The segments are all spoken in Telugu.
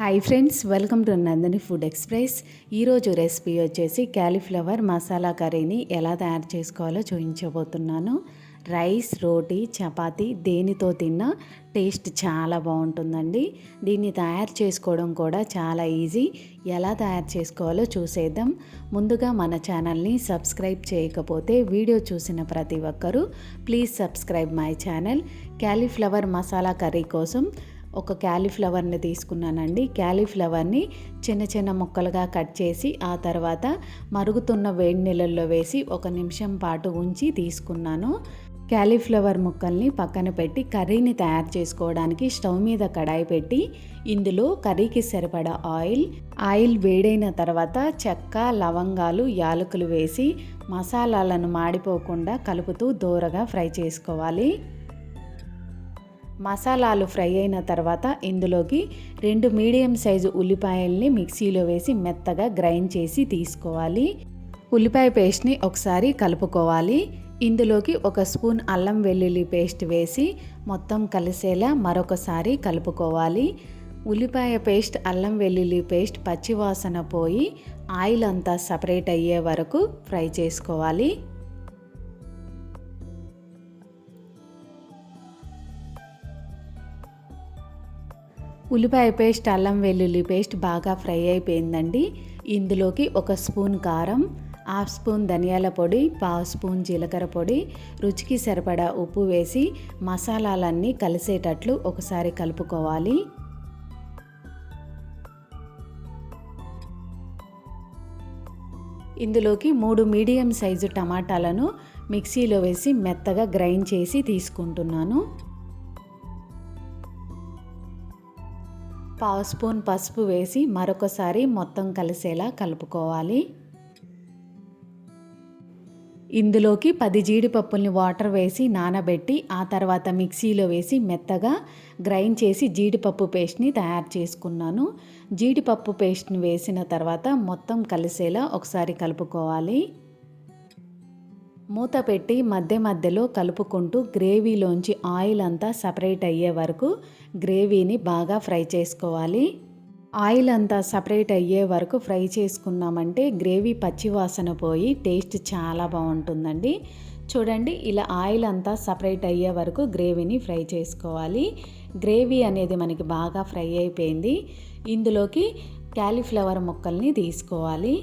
Hi friends welcome to Nandini food express ఈరోజు రెసిపీ వచ్చేసి క్యాలీఫ్లవర్ మసాలా కర్రీని ఎలా తయారు చేసుకోవాలో చూపించబోతున్నాను. రైస్ రోటీ చపాతి దేనితో తిన్నా టేస్ట్ చాలా బాగుంటుందండి. దీన్ని తయారు చేసుకోవడం కూడా చాలా ఈజీ ఎలా తయారు చేసుకోవాలో చూసేద్దాం. ముందుగా మన ఛానల్ని సబ్స్క్రైబ్ చేయకపోతే వీడియో చూసిన ప్రతి ఒక్కరూ please subscribe my channel cauliflower masala curry కోసం ఒక క్యాలీఫ్లవర్ని తీసుకున్నానండి. క్యాలీఫ్లవర్ని చిన్న చిన్న ముక్కలుగా కట్ చేసి ఆ తర్వాత మరుగుతున్న వేడి నీళ్ళల్లో వేసి ఒక నిమిషం పాటు ఉంచి తీసుకున్నాను. క్యాలీఫ్లవర్ ముక్కల్ని పక్కన పెట్టి కర్రీని తయారు చేసుకోవడానికి స్టవ్ మీద కడాయి పెట్టి ఇందులో కర్రీకి సరిపడా ఆయిల్ ఆయిల్ వేడైన తర్వాత చెక్క లవంగాలు యాలకులు వేసి మసాలాలను మాడిపోకుండా కలుపుతూ దూరగా ఫ్రై చేసుకోవాలి. మసాలాలు ఫ్రై అయిన తర్వాత ఇందులోకి రెండు మీడియం సైజు ఉల్లిపాయల్ని మిక్సీలో వేసి మెత్తగా గ్రైండ్ చేసి తీసుకోవాలి. ఉల్లిపాయ పేస్ట్ని ఒకసారి కలుపుకోవాలి. ఇందులోకి ఒక స్పూన్ అల్లం వెల్లుల్లి పేస్ట్ వేసి మొత్తం కలిసేలా మరొకసారి కలుపుకోవాలి. ఉల్లిపాయ పేస్ట్ అల్లం వెల్లుల్లి పేస్ట్ పచ్చివాసన పోయి ఆయిల్ అంతా సపరేట్ అయ్యే వరకు ఫ్రై చేసుకోవాలి. ఉల్లిపాయ పేస్ట్ అల్లం వెల్లుల్లి పేస్ట్ బాగా ఫ్రై అయిపోయిందండి. ఇందులోకి ఒక స్పూన్ కారం హాఫ్ స్పూన్ ధనియాల పొడి పావు స్పూన్ జీలకర్ర పొడి రుచికి సరిపడా ఉప్పు వేసి మసాలాలన్నీ కలిసేటట్లు ఒకసారి కలుపుకోవాలి. ఇందులోకి మూడు మీడియం సైజు టమాటాలను మిక్సీలో వేసి మెత్తగా గ్రైండ్ చేసి తీసుకుంటున్నాను. పావు స్పూన్ పసుపు వేసి మరొకసారి మొత్తం కలిసేలా కలుపుకోవాలి. ఇందులోకి పది జీడిపప్పుల్ని వాటర్ వేసి నానబెట్టి ఆ తర్వాత మిక్సీలో వేసి మెత్తగా గ్రైండ్ చేసి జీడిపప్పు పేస్ట్ని తయారు చేసుకున్నాను. జీడిపప్పు పేస్ట్ని వేసిన తర్వాత మొత్తం కలిసేలా ఒకసారి కలుపుకోవాలి. మూత పెట్టి మధ్య మధ్యలో కలుపుకుంటూ గ్రేవీలోంచి ఆయిల్ అంతా సపరేట్ అయ్యే వరకు గ్రేవీని బాగా ఫ్రై చేసుకోవాలి. ఆయిల్ అంతా సపరేట్ అయ్యే వరకు ఫ్రై చేసుకున్నామంటే గ్రేవీ పచ్చివాసన పోయి టేస్ట్ చాలా బాగుంటుందండి. చూడండి ఇలా ఆయిల్ అంతా సపరేట్ అయ్యే వరకు గ్రేవీని ఫ్రై చేసుకోవాలి. గ్రేవీ అనేది మనకి బాగా ఫ్రై అయిపోయింది. ఇందులోకి క్యాలీఫ్లవర్ ముక్కల్ని తీసుకోవాలి.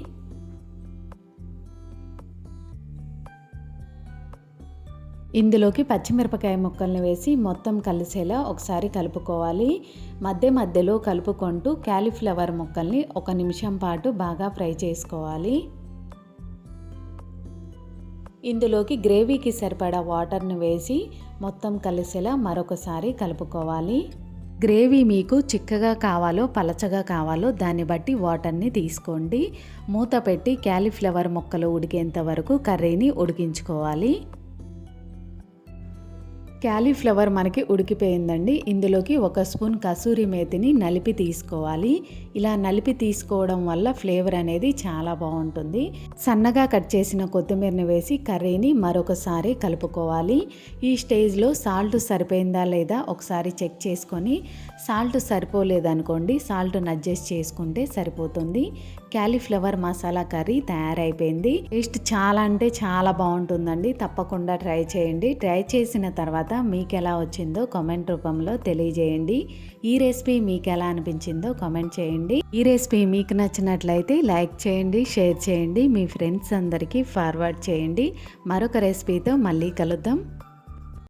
ఇందులోకి పచ్చిమిరపకాయ ముక్కల్ని వేసి మొత్తం కలిసేలా ఒకసారి కలుపుకోవాలి. మధ్య మధ్యలో కలుపుకుంటూ క్యాలీఫ్లవర్ ముక్కల్ని ఒక నిమిషం పాటు బాగా ఫ్రై చేసుకోవాలి. ఇందులోకి గ్రేవీకి సరిపడా వాటర్ని వేసి మొత్తం కలిసేలా మరొకసారి కలుపుకోవాలి. గ్రేవీ మీకు చిక్కగా కావాలో పలచగా కావాలో దాన్ని బట్టి వాటర్ని తీసుకోండి. మూత పెట్టి క్యాలీఫ్లవర్ ముక్కలు ఉడికేంత వరకు కర్రీని ఉడికించుకోవాలి. క్యాలీఫ్లవర్ మనకి ఉడికిపోయిందండి. ఇందులోకి ఒక స్పూన్ కసూరి మేతిని నలిపి తీసుకోవాలి. ఇలా నలిపి తీసుకోవడం వల్ల ఫ్లేవర్ అనేది చాలా బాగుంటుంది. సన్నగా కట్ చేసిన కొత్తిమీరని వేసి కర్రీని మరొకసారి కలుపుకోవాలి. ఈ స్టేజ్లో సాల్ట్ సరిపోయిందా లేదా ఒకసారి చెక్ చేసుకొని సాల్ట్ సరిపోలేదనుకోండి సాల్ట్ అడ్జస్ట్ చేసుకుంటే సరిపోతుంది. క్యాలీఫ్లవర్ మసాలా కర్రీ తయారైపోయింది. టేస్ట్ చాలా అంటే చాలా బాగుంటుందండి. తప్పకుండా ట్రై చేయండి. ట్రై చేసిన తర్వాత మీకు ఎలా వచ్చిందో కామెంట్ రూపంలో తెలియజేయండి. ఈ రెసిపీ మీకు ఎలా అనిపించిందో కామెంట్ చేయండి. ఈ రెసిపీ మీకు నచ్చినట్లయితే లైక్ చేయండి షేర్ చేయండి. మీ ఫ్రెండ్స్ అందరికీ ఫార్వర్డ్ చేయండి. మరొక రెసిపీతో మళ్ళీ కలుద్దాం.